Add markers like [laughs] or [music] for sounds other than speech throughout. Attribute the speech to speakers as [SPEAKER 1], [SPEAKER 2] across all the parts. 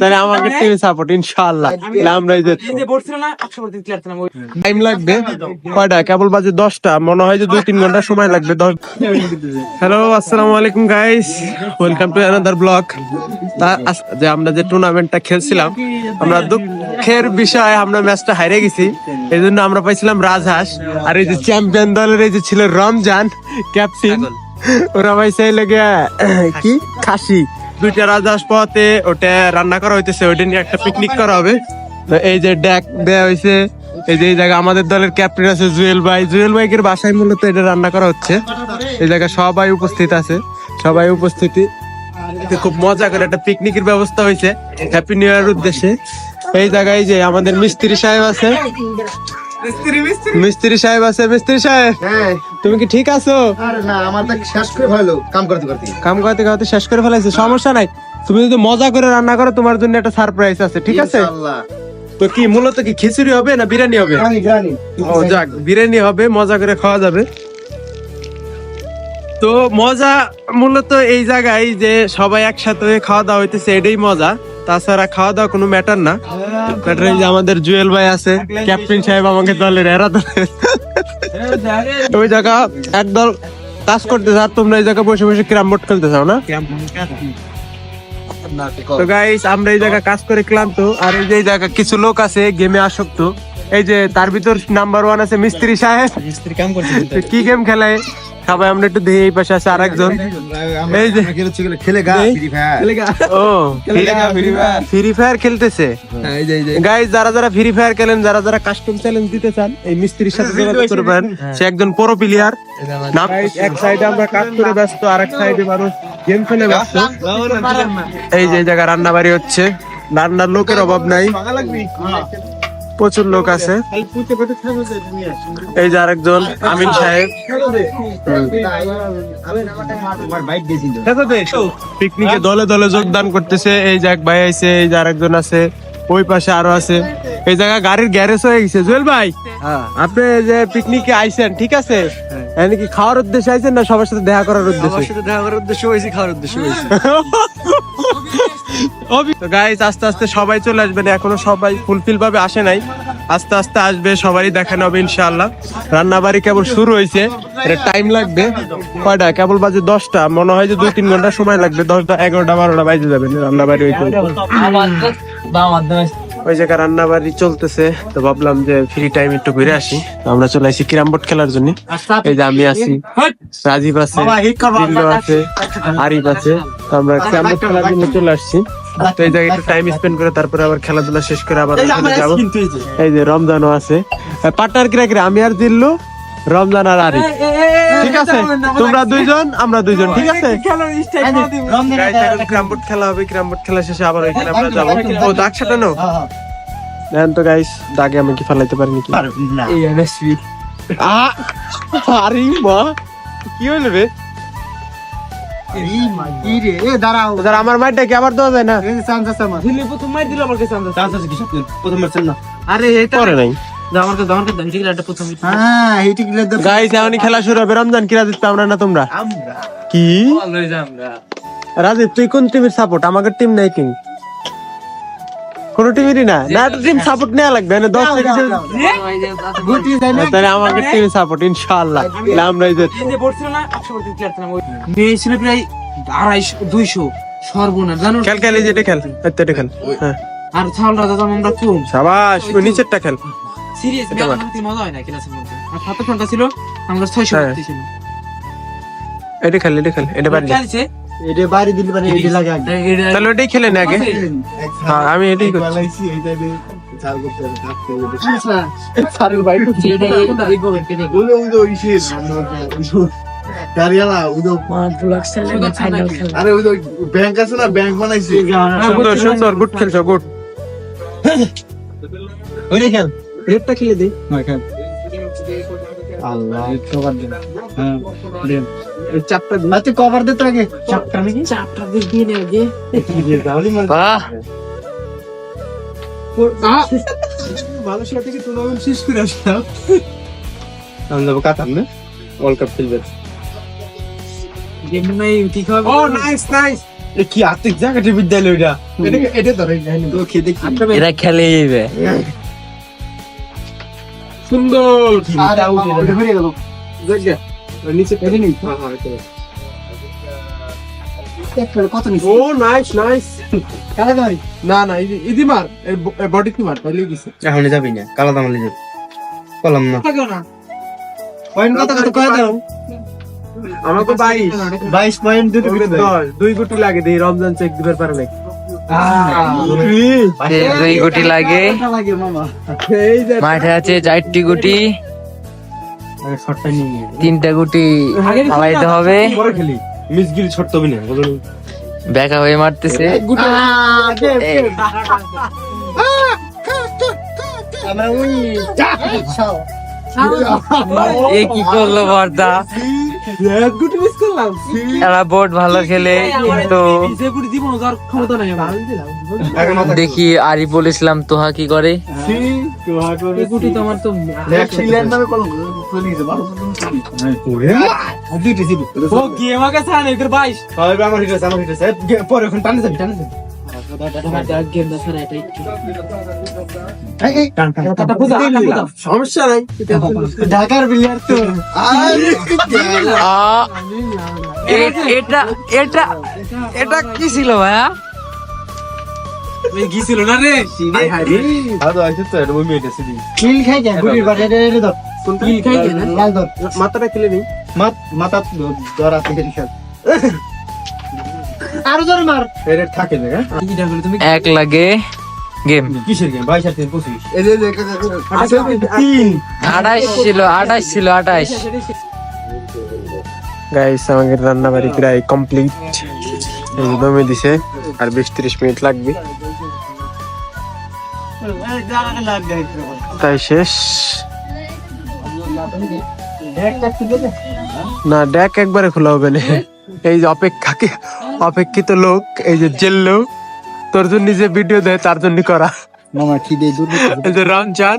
[SPEAKER 1] তাহলে আমাকে টিমে সাপোর্ট ইনশাআল্লাহ। তাহলে আমরা যে
[SPEAKER 2] এই যে বলছিল না একশো পার্সেন্ট ক্লিয়ার ছিলাম ওই
[SPEAKER 1] টাইম লাগবে? কয়টা? কেবল বাজে দশটা। মনে হয় যে দুই তিন ঘণ্টা সময় লাগবে দশ হ্যালো আসসালামু আলাইকুম guys welcome to another blog তা যে আমরা যে টুর্নামেন্টটা খেলছিলাম আমরা দুঃখের বিষয় আমরা ম্যাচটা হারিয়ে গেছি। এই জন্য আমরা পাইছিলাম রাজহাঁস। আর এই যে চ্যাম্পিয়ন দলের এই যে ছিল রমজান ক্যাপ্টেন ওরা পাইছে লেগে কি? খাসি। দুইটা রাজহাঁস পাওয়াতে ওটা রান্না করা হইতেছে ওইটা নিয়ে একটা পিকনিক করা হবে। তো এই যে ড্যাক দেয়া হয়েছে এই যে এই জায়গা আমাদের দলের ক্যাপ্টেন আছে জুয়েল ভাই। জুয়েল ভাইকের বাসায় মূলত এটা রান্না করা হচ্ছে। এই জায়গায় সবাই উপস্থিত আছে সবাই উপস্থিতি। খুব মজা করে একটা পিকনিকের ব্যবস্থা হয়েছে হ্যাপি নিউ ইয়ার উদ্দেশ্যে। এই জায়গায় যে আমাদের মিস্ত্রি সাহেব আছে। মিস্ত্রি সাহেব আছে মিস্ত্রি সাহেব।
[SPEAKER 3] হ্যাঁ।
[SPEAKER 1] তুমি কি ঠিক আছো?
[SPEAKER 3] আরে না আমার তো শেষ করে ভালো কাম করতে করতে।
[SPEAKER 1] কাম করতে করতে শেষ করে ফেলাইছে সমস্যা নাই। তুমি যদি মজা করে রান্না করো তোমার জন্য একটা সারপ্রাইজ আছে ঠিক আছে?
[SPEAKER 3] ইনশাআল্লাহ।
[SPEAKER 1] তো কি মূলত কি খিচুড়ি হবে না বিরিয়ানি হবে? ও যাক বিরিয়ানি হবে মজা করে খাওয়া যাবে। তো মজা মূলত এই জায়গায় যে সবাই একসাথে খাওয়া দাওয়া হইতেছে এটাই মজা। তাছাড়া খাওয়া দাওয়া কোনো ম্যাটার না। ম্যাটার এই যে আমাদের জুয়েল ভাই আছে ক্যাপ্টেন সাহেব আমাকে দলের এরা দলের ওই জায়গা একদল কাজ করতে আর তোমরা এই জায়গা বসে বসে ক্যারাম বোর্ড খেলতে চাও না তো গাইস আমরা এই জায়গা কাজ করে ক্লান্ত আর এই যে এই জায়গা কিছু লোক আছে গেমে আসক্ত। এই যে তার ভিতর নাম্বার ওয়ান আছে মিস্ত্রি সাহেব।
[SPEAKER 3] মিস্ত্রি কাম
[SPEAKER 1] করছে কি গেম খেলায় সবাই আমরা একটু দেখি এই পাশে আছে আরেকজন। এই যে
[SPEAKER 3] খেলে গা ফ্রি ফায়ার
[SPEAKER 1] ও ফ্রি ফায়ার খেলতেছে।
[SPEAKER 3] এই যে এই যে।
[SPEAKER 1] গাইস যারা যারা ফ্রি ফায়ার খেলেন যারা যারা কাস্টম চ্যালেঞ্জ দিতে চান এই মিস্ত্রির সাথে যোগাযোগ করবেন। সে একজন প্রো প্লেয়ার নাম এক সাইডে আমরা কাজ করে ব্যস্ত আর এক সাইডে মানুষ গেম খেলে ব্যস্ত। এই যে জায়গা রান্না বাড়ি হচ্ছে। রান্নার লোকের অভাব নাই। প্রচুর লোক আছে। এই যে আরেকজন আমিন সাহেব।
[SPEAKER 3] আমার বাইক দিয়েছিল
[SPEAKER 1] পিকনিকে দলে দলে যোগদান করতেছে। এই যে এক ভাই আছে এই যে আরেকজন আছে। ওই পাশে আরও আছে। এই জায়গা গাড়ির গ্যারেজ হয়ে গেছে। জুয়েল ভাই আপনি এই যে পিকনিকে আইছেন ঠিক আছে? এনে কি খাওয়ার উদ্দেশ্যে আইছেন না সবার সাথে দেখা করার উদ্দেশ্যে?
[SPEAKER 3] সাথে দেখা করার উদ্দেশ্য হয়েছে খাওয়ার উদ্দেশ্য হয়েছে। [laughs]
[SPEAKER 1] তো গাইস আস্তে আস্তে সবাই চলে আসবেন। এখনও সবাই ফুলফিল ভাবে আসে নাই। আস্তে আস্তে আসবে সবারই দেখানো হবে ইনশাআল্লাহ। রান্না বাড়ি কেবল শুরু হয়েছে। এটা টাইম লাগবে। কয়টা? কেবল বাজে দশটা। মনে হয় যে দুই তিন ঘণ্টা সময় লাগবে। দশটা এগারোটা বারোটা বাজে যাবে রান্না বাড়ি ওই জায়গায় রান্না বাড়ি চলতেছে। তো ভাবলাম যে ফ্রি টাইম একটু ঘুরে আসি। আমরা চলে আসি ক্যারাম বোর্ড খেলার জন্য। এই যে আমি আছি। রাজীব আছে আছে আরিফ আছে। তো আমরা ক্যারাম বোর্ড খেলার জন্য চলে আসছি। তো এই জায়গায় একটু টাইম স্পেন্ড করে তারপরে আবার খেলাধুলা শেষ করে আবার ওখানে যাব। এই যে। রমজানও আছে। পার্টনার কিরা কিরা? আমি আর দিল্লু রমজান আর আরিফ। ঠিক আছে? তোমরা দুইজন আমরা দুইজন ঠিক আছে? ক্রাম বোর্ড খেলা হবে ক্রাম বোর্ড খেলা শেষে আবার ওইখানে আমরা যাব। ও দাগ সাটানো দেন তো গাইস দাগে আমি কি ফেলাইতে পারি নাকি?
[SPEAKER 3] না।
[SPEAKER 1] আ আরে মা কি হইল রে? আমার মাইটা কি আবার দেওয়া যায় না?
[SPEAKER 3] এই চান্স আছে আমার।
[SPEAKER 2] দিল্লি প্রথম মার দিল আমার কাছে আমরা
[SPEAKER 3] চান্স আছে কিছু প্রথম ম্যাচ না।
[SPEAKER 2] আরে এটা
[SPEAKER 1] করে নাই।
[SPEAKER 2] আমার কাছে আমার কাছে ঠিক একটা প্রথম
[SPEAKER 3] হ্যাঁ হিটি গিলে দে
[SPEAKER 1] গাইস এখনই খেলা শুরু হবে। রমজান কিরা দিতে আমরা না তোমরা? কি?
[SPEAKER 2] লই যা আমরা।
[SPEAKER 1] রাজীব তুই কোন টিমের সাপোর্ট আমাকে টিম নাই কিং কোন টিমেরই না। না টিম সাপোর্ট নেওয়া লাগবে না দশ থেকে
[SPEAKER 3] না?
[SPEAKER 1] তাহলে আমাদের টিম সাপোর্ট ইনশাআল্লাহ। আমরা এই যে
[SPEAKER 2] না একশো পার্সেন্ট ক্লিয়ার মেয়ে ছিল প্রায় আড়াইশো দুইশো সর্বনাশ জানো
[SPEAKER 1] খেল খেল এই যে এটা খেল এটা খেল হ্যাঁ।
[SPEAKER 2] আর ছালটা দাদা আমরা কম
[SPEAKER 1] সাবাস ওই নিচেরটা খেল।
[SPEAKER 2] সিরিয়াস
[SPEAKER 1] এটা
[SPEAKER 2] মজা হয় না ক্লাসের মধ্যে। আর সাত ঘণ্টা ছিল আমরা ছয়শো
[SPEAKER 1] হ্যাঁ।
[SPEAKER 2] ছিল
[SPEAKER 1] এটা খেল এটা খেল এটা
[SPEAKER 2] খেলছে
[SPEAKER 3] এটা বাড়ি দিলি মানে এডি লাগে আগে।
[SPEAKER 1] তাহলে ওটাই খেলেন আগে? হ্যাঁ আমি এটাই করছি।
[SPEAKER 3] বালাইছি ওই ওই ওই শেষ দাঁড়িয়ালা ওই আরে ওই ব্যাংক আছে না? ব্যাংক বানাইছে।
[SPEAKER 1] সুন্দর সুন্দর গুড খেলছো গুড।
[SPEAKER 3] ওই খেল।
[SPEAKER 1] রেডটা খেলে দে।
[SPEAKER 3] আল্লাহ। হ্যাঁ চাপটা নাতে কভার দে আগে। চাপটা নাকি
[SPEAKER 2] চাপটা দিয়ে নে আগে।
[SPEAKER 1] বাহ।
[SPEAKER 3] মালয়েশিয়া থেকে টুর্নামেন্ট শেষ করে আসলাম। আমি যাব কাতার না? ওয়ার্ল্ড কাপ খেলবে।
[SPEAKER 2] গেম ঠিক হবে
[SPEAKER 1] ও নাইস নাইস
[SPEAKER 3] কি আর্থিক জায়গাটি বিদ্যালয় এটা এটা এটা ধরে যায়নি তো খেয়ে দেখি।
[SPEAKER 4] এরা খেলে যাবে
[SPEAKER 1] সুন্দর!
[SPEAKER 3] আরে গেল। নিচে ফেলে নি হ্যাঁ হ্যাঁ কত নিচে
[SPEAKER 1] ও নাইস নাইস
[SPEAKER 3] কালা দাঁড়ি
[SPEAKER 1] না না ইদি- মার বডি কি মার তাহলে গেছে।
[SPEAKER 3] এখন যাবি না কালা দামালি যাবি। কলম না।
[SPEAKER 2] থাকো না।
[SPEAKER 3] পয়েন্ট কত কত কয় দাও?
[SPEAKER 1] আমাকে বাইশ।
[SPEAKER 3] বাইশ পয়েন্ট দুটো করে দাও
[SPEAKER 1] দুই কোটি লাগে দিই রমজান চেক দিবার পারবে
[SPEAKER 4] দুই গুটি। লাগে
[SPEAKER 3] লাগে। মামা
[SPEAKER 1] এই যে
[SPEAKER 4] মাঠে আছে চারটি গুটি। তিনটা গুটি ফালাইতে হবে।
[SPEAKER 3] পরে খেলি। মিস গিল ছোট তবে না বলো
[SPEAKER 4] বেকা হয়ে মারতেছে। এ কি করল বর্দা? এরা বোর্ড ভালো খেলে কিন্তু
[SPEAKER 2] যে গুটি দিব যার ক্ষমতা নাই আমার।
[SPEAKER 4] দেখি আরিফুল ইসলাম তোহা কি করে?
[SPEAKER 2] গুটি তো ও ছাড় বাইশ?
[SPEAKER 3] আমার আমার পরে এখন টানে যাবি টানে যাবি।
[SPEAKER 1] সমস্যা নাই
[SPEAKER 3] ঢাকার বিলিয়ার তো।
[SPEAKER 4] এটা এটা এটা কি ছিল ভাইয়া?
[SPEAKER 2] গিয়েছিল না রে?
[SPEAKER 3] আদো আইছে তো এটা বমি এটা সিদি কিল খাই যায় গুড়ির বাড়ি এটা এটা ধর
[SPEAKER 2] কিল খাই যায়
[SPEAKER 3] লাল ধর
[SPEAKER 1] মাথাটা খেলে নেই
[SPEAKER 3] মাত মাথা ধর আছে হেরি আরও ধর মার। এর থাকে না
[SPEAKER 2] এটা বলে তুমি?
[SPEAKER 4] এক লাগে গেম।
[SPEAKER 3] কিসের গেম? 22 আর 3 25 এই যে তিন।
[SPEAKER 4] আঠাইশ ছিল আঠাইশ ছিল আঠাইশ
[SPEAKER 1] গাইস আমাদের রান্না বাড়ি প্রায় কমপ্লিট এই দমে দিছে আর বিশ ত্রিশ মিনিট লাগবে। তাই শেষ? না ডেক একবারে খোলা হবে না। এই যে অপেক্ষাকে অপেক্ষিত লোক এই যে জেল লোক তোর জন্য যে ভিডিও দেয় তার জন্য করা। এই যে রমজান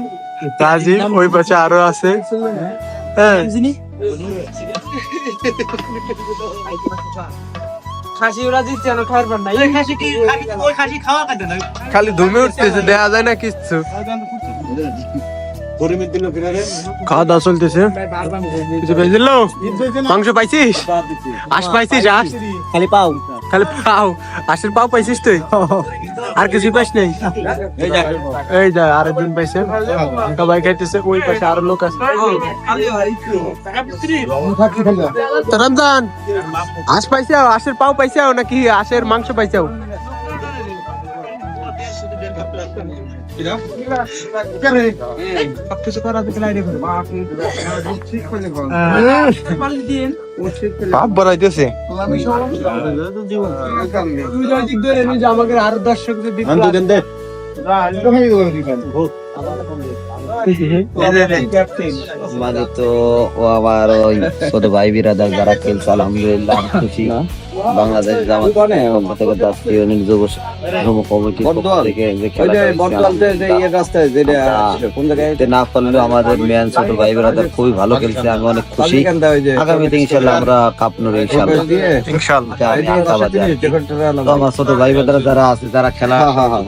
[SPEAKER 1] রাজীব ওই পাশে আরও আছে। হ্যাঁ। খালি ধুমে উঠতেছে দেখা যায় না
[SPEAKER 3] ফিরে
[SPEAKER 1] খাওয়া দাওয়া চলতেছে। কিছু পেয়েছিল? মাংস পাইছিস? আস পাইছিস আস
[SPEAKER 3] খালি পাও।
[SPEAKER 1] খালি পাও, আশের পাও পাইছিস তুই? আর কিছু পাইস নাই?
[SPEAKER 3] এই যা
[SPEAKER 1] আর একজন পাইছে। পাইছে সবাই খাইতেছে, ওই পাশে আর লোক আছে। রমজান, আশ পাইছে আশের পাও পাইছাও নাকি আশের মাংস পাইছাও?
[SPEAKER 3] পাপ বড়াইতেছে
[SPEAKER 1] তুই যদি ধরে আমাকে আর দর্শক
[SPEAKER 5] মানে তো ও আমার ওই ছোট ভাই বিরাদার যারা খেলছে আলহামদুলিল্লাহ খুশি। বাংলাদেশ জামাত থেকে জাতীয় যুব যুব কমিটির থেকে যে খেলাটা হয়েছে, আমরা তে না পারলেও আমাদের মেয়ান ছোট ভাই বিরাদার খুবই ভালো খেলছে আমি অনেক খুশি। আগামীতে ইনশাল্লাহ আমরা কাপ নেব ইনশাল্লাহ আমার ছোট ভাই বোনেরা যারা আছে যারা খেলা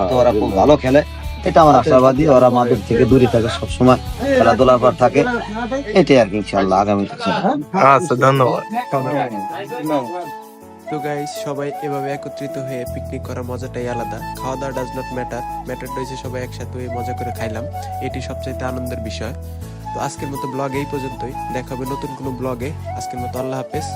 [SPEAKER 5] তো ওরা খুব ভালো খেলে। এটা আমার আশাবাদী ওরা আমাদের থেকে দূরে থাকে সবসময় খেলাধুলার পর থাকে। এটাই আর কি ইনশাল্লাহ আগামী
[SPEAKER 1] আচ্ছা ধন্যবাদ। তো গাইস সবাই এভাবে একত্রিত হয়ে পিকনিক করার মজাটাই আলাদা। খাওয়া দাওয়া ডাজ নট ম্যাটার ম্যাটার রয়েছে সবাই একসাথে হয়ে মজা করে খাইলাম। এটি সবচাইতে আনন্দের বিষয়। তো আজকের মতো ব্লগ এই পর্যন্তই। দেখা হবে নতুন কোনো ব্লগে আজকের মতো আল্লাহ হাফেজ।